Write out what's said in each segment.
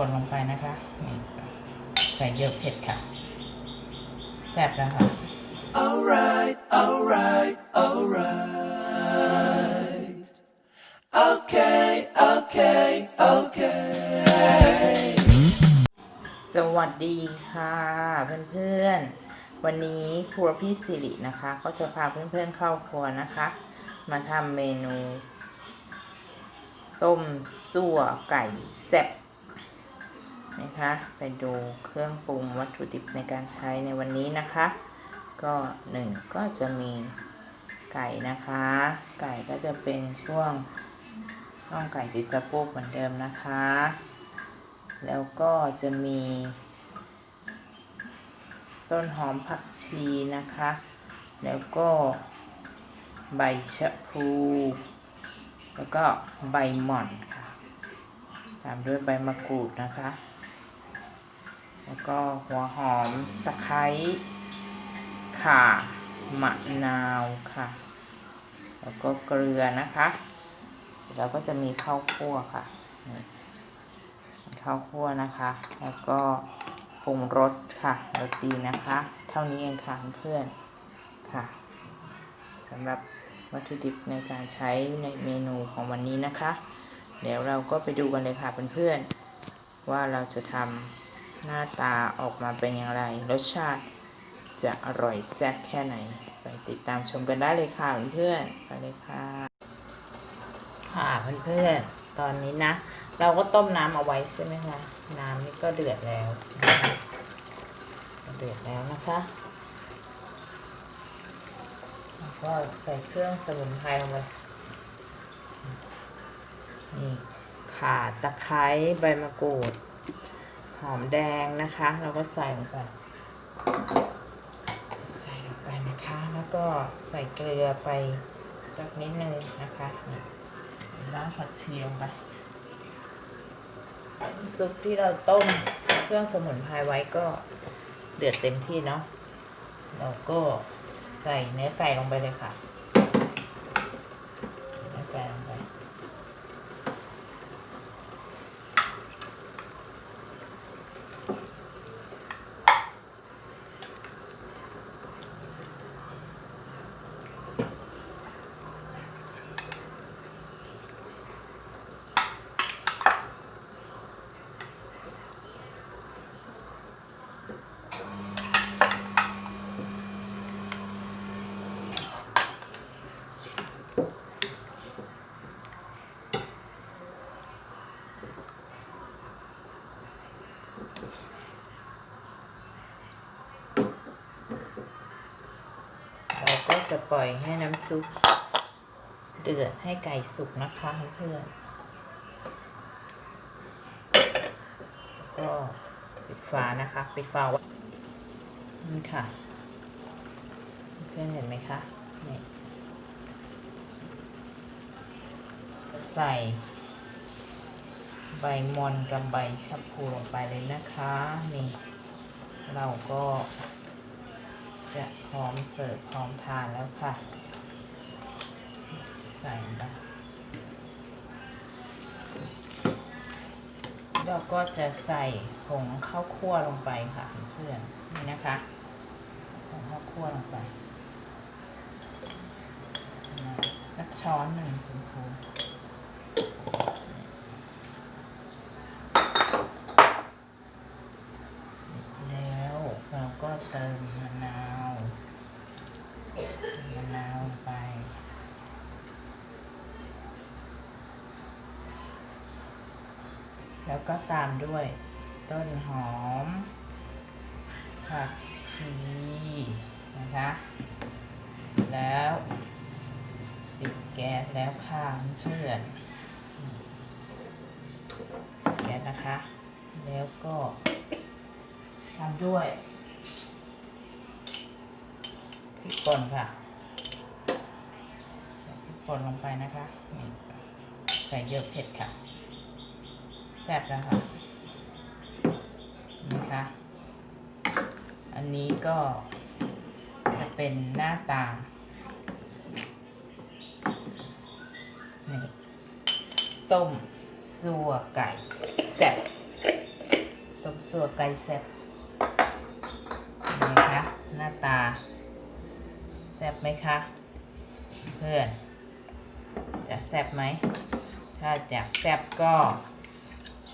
คนลงไปนะคะนี่ใส่เยอะเผ็ดค่ะ แซ่บแล้วค่ะ Alright, alright, alright. Okay, okay, okay. สวัสดีค่ะเพื่อนๆ วันนี้ครัวพี่สิรินะคะ ก็จะพาเพื่อนๆเข้าครัวนะคะ มาทำเมนู ต้มสั่วไก่แซ่บ นะคะ ไปดูเครื่องปรุงวัตถุดิบในการใช้ในวันนี้นะคะ ก็หนึ่งก็จะมีไก่นะคะ ไก่ก็จะเป็นช่วงน่องไก่ติดกระโปกเหมือนเดิมนะคะ แล้วก็จะมี ต้นหอมผักชีนะคะ แล้วก็ใบชะพลูแล้วก็ใบหม่อนค่ะ ตามด้วยใบมะกรูดนะคะ แล้วก็หัวหอมตะไคร้ข่ามะนาวค่ะ แล้วก็เกลือนะคะ เสร็จแล้วก็จะมีข้าวคั่วค่ะนี่ข้าวคั่วนะคะ แล้วก็ปรุงรสค่ะรสดีนะคะ เท่านี้เองค่ะเพื่อนค่ะสำหรับวัตถุดิบในการใช้ในเมนูของวันนี้นะคะ เดี๋ยวเราก็ไปดูกันเลยค่ะเพื่อนๆว่าเราจะทำ หน้าตาออกมาเป็นอย่างไร รสชาติจะอร่อยแซ่บแค่ไหน ไปติดตามชมกันได้เลยค่ะเพื่อนๆไปเลยค่ะ ค่ะเพื่อนๆตอนนี้นะ เราก็ต้มน้ำเอาไว้ใช่ไหมคะน้ำนี่ก็เดือดแล้ว เดือดแล้วนะคะแล้วก็ใส่เครื่องสมุนไพรลงไปนี่ข่าตะไคร้ใบมะกรูด อมแดงนะคะ เราก็ใส่ลงไป ใส่ลงไปนะคะ แล้วก็ใส่เกลือไปสักนิดนึงนะคะนี่ล้างผักชีลงไป ซุปที่เราต้มเครื่องสมุนไพรไว้ก็เดือดเต็มที่เนาะ เราก็ใส่เนื้อไก่ลงไปเลยค่ะ เนื้อไก่ลงไป เราก็จะปล่อยให้น้ำซุปเดือดให้ไก่สุกนะคะเพื่อนก็ปิดฝานะคะ ปิดฝาไว้นี่ค่ะ เพื่อนเห็นไหมคะนี่ใส่ ใบมอนกับใบชะพูลงไปเลยนะคะนี่เราก็จะพร้อมเสิร์ฟพร้อมทานแล้วค่ะ ใส่ไปแล้วก็จะใส่ผงข้าวคั่วลงไปค่ะเพื่อนนี่นะคะผงข้าวคั่วลงไป สักช้อนหนึ่งคุณครูเสร็จแล้ว เติมมะนาวมะนาวไป แล้วก็ตามด้วย ต้นหอมผักชีนะคะเสร็จแล้วปิดแก๊สแล้วค่ะเพื่อนแก๊สนะคะ แล้วก็ตามด้วย ริกป่นค่ะพริกป่นลงไปนะคะนี่ใส่เยอะเผ็ดค่ะ แซ่บแล้วค่ะนะคะ อันนี้ก็จะเป็นหน้าตานี่ต้มสัวไก่แซ่บต้มสัวไก่แซ่บไงคะหน้าตา แซบไหมคะ เพื่อน จะแซบไหม ถ้าอยากแซบก็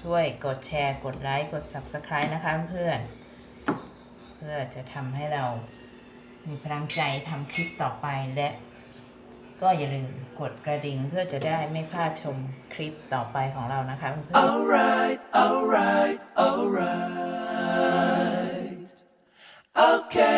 ช่วยกดแชร์ กดไลค์ กด Subscribe นะคะเพื่อน เพื่อจะทำให้เรามีพลังใจทำคลิปต่อไปและก็อย่าลืมกดกระดิ่งเพื่อจะได้ไม่พลาดชมคลิปต่อไปของเรานะคะเพื่อน alright alright alright okay